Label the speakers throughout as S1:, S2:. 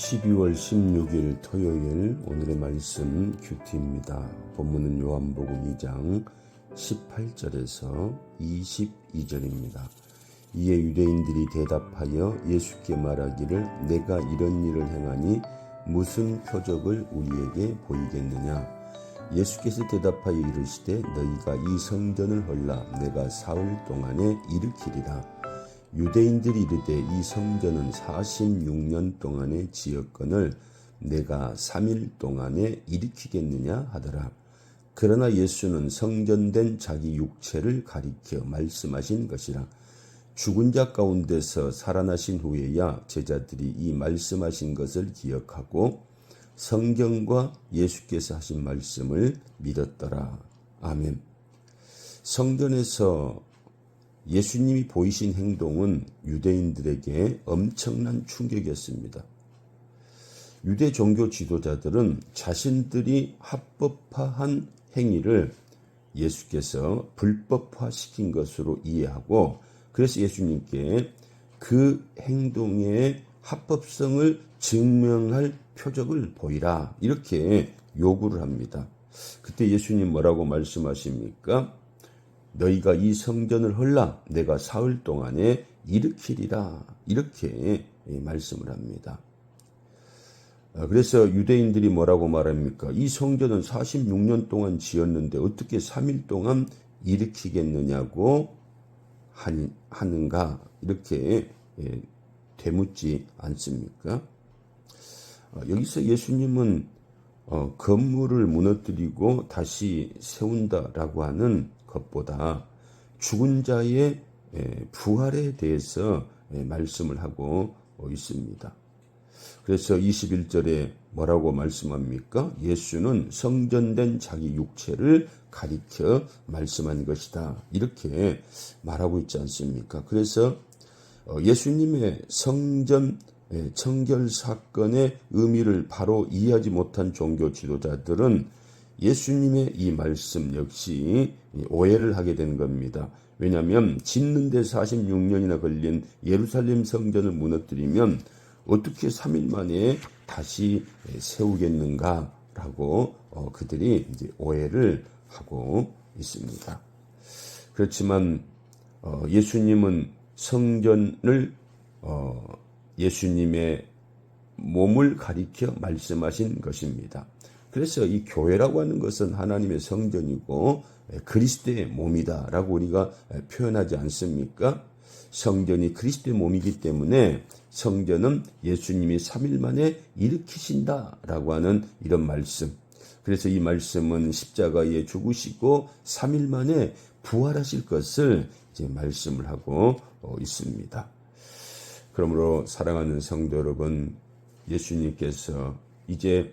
S1: 12월 16일 토요일 오늘의 말씀 큐티입니다. 본문은 요한복음 2장 18절에서 22절입니다. 이에 유대인들이 대답하여 예수께 말하기를 내가 이런 일을 행하니 무슨 표적을 우리에게 보이겠느냐 예수께서 대답하여 이르시되 너희가 이 성전을 헐라 내가 사흘 동안에 일으키리라 유대인들이 이르되 이 성전은 46년 동안의 지역건을 내가 3일 동안에 일으키겠느냐 하더라. 그러나 예수는 성전된 자기 육체를 가리켜 말씀하신 것이라. 죽은 자 가운데서 살아나신 후에야 제자들이 이 말씀하신 것을 기억하고 성경과 예수께서 하신 말씀을 믿었더라. 아멘. 성전에서 예수님이 보이신 행동은 유대인들에게 엄청난 충격이었습니다. 유대 종교 지도자들은 자신들이 합법화한 행위를 예수께서 불법화시킨 것으로 이해하고 그래서 예수님께 그 행동의 합법성을 증명할 표적을 보이라 이렇게 요구를 합니다. 그때 예수님 뭐라고 말씀하십니까? 너희가 이 성전을 헐라 내가 사흘 동안에 일으키리라 이렇게 말씀을 합니다. 아, 그래서 유대인들이 뭐라고 말합니까? 이 성전은 46년 동안 지었는데 어떻게 3일 동안 일으키겠느냐고 하는가 이렇게 예, 되묻지 않습니까? 아, 여기서 예수님은 어, 건물을 무너뜨리고 다시 세운다라고 하는 것보다 죽은 자의 부활에 대해서 말씀을 하고 있습니다. 그래서 21절에 뭐라고 말씀합니까? 예수는 성전된 자기 육체를 가리켜 말씀한 것이다. 이렇게 말하고 있지 않습니까? 그래서 어, 예수님의 성전 청결 사건의 의미를 바로 이해하지 못한 종교 지도자들은 예수님의 이 말씀 역시 오해를 하게 된 겁니다. 왜냐하면 짓는데 46년이나 걸린 예루살렘 성전을 무너뜨리면 어떻게 3일 만에 다시 세우겠는가라고 어, 그들이 이제 오해를 하고 있습니다. 그렇지만 어, 예수님은 성전을 어, 예수님의 몸을 가리켜 말씀하신 것입니다. 그래서 이 교회라고 하는 것은 하나님의 성전이고 그리스도의 몸이다라고 우리가 표현하지 않습니까? 성전이 그리스도의 몸이기 때문에 성전은 예수님이 3일 만에 일으키신다라고 하는 이런 말씀. 그래서 이 말씀은 십자가에 죽으시고 3일 만에 부활하실 것을 이제 말씀을 하고 어, 있습니다. 그러므로 사랑하는 성도 여러분, 예수님께서 이제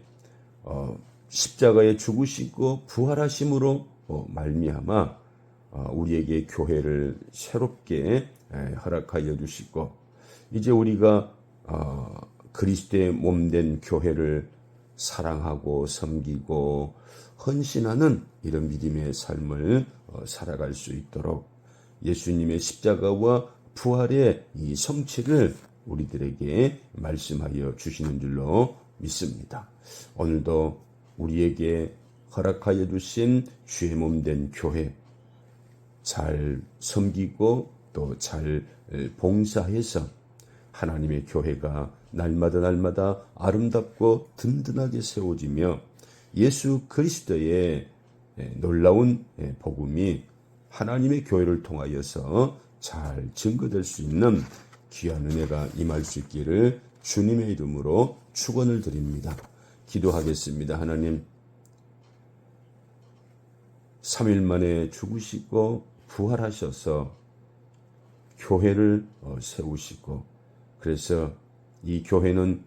S1: 어, 십자가에 죽으시고 부활하심으로 어, 말미암아 어, 우리에게 교회를 새롭게 에, 허락하여 주시고 이제 우리가 어, 그리스도의 몸된 교회를 사랑하고 섬기고 헌신하는 이런 믿음의 삶을 어, 살아갈 수 있도록 예수님의 십자가와 부활의 이 성취를 우리들에게 말씀하여 주시는 줄로 믿습니다. 오늘도 우리에게 허락하여 주신 주의 몸 된 교회 잘 섬기고 또 잘 봉사해서 하나님의 교회가 날마다 날마다 아름답고 든든하게 세워지며 예수 그리스도의 놀라운 복음이 하나님의 교회를 통하여서 잘 증거될 수 있는 귀한 은혜가 임할 수 있기를 주님의 이름으로 축원을 드립니다. 기도하겠습니다. 하나님 3일 만에 죽으시고 부활하셔서 교회를 어, 세우시고 그래서 이 교회는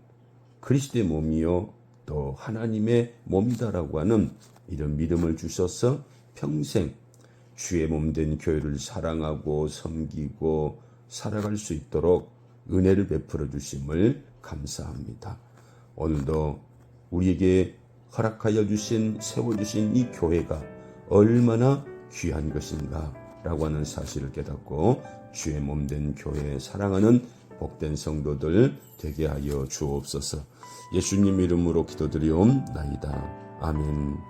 S1: 그리스도의 몸이요 또 하나님의 몸이다라고 하는 이런 믿음을 주셔서 평생 주의 몸 된 교회를 사랑하고 섬기고 살아갈 수 있도록 은혜를 베풀어 주심을 감사합니다. 오늘도 우리에게 허락하여 주신 세워 주신 이 교회가 얼마나 귀한 것인가 라고 하는 사실을 깨닫고 주의 몸 된 교회 사랑하는 복된 성도들 되게 하여 주옵소서. 예수님 이름으로 기도드리옵나이다. 아멘.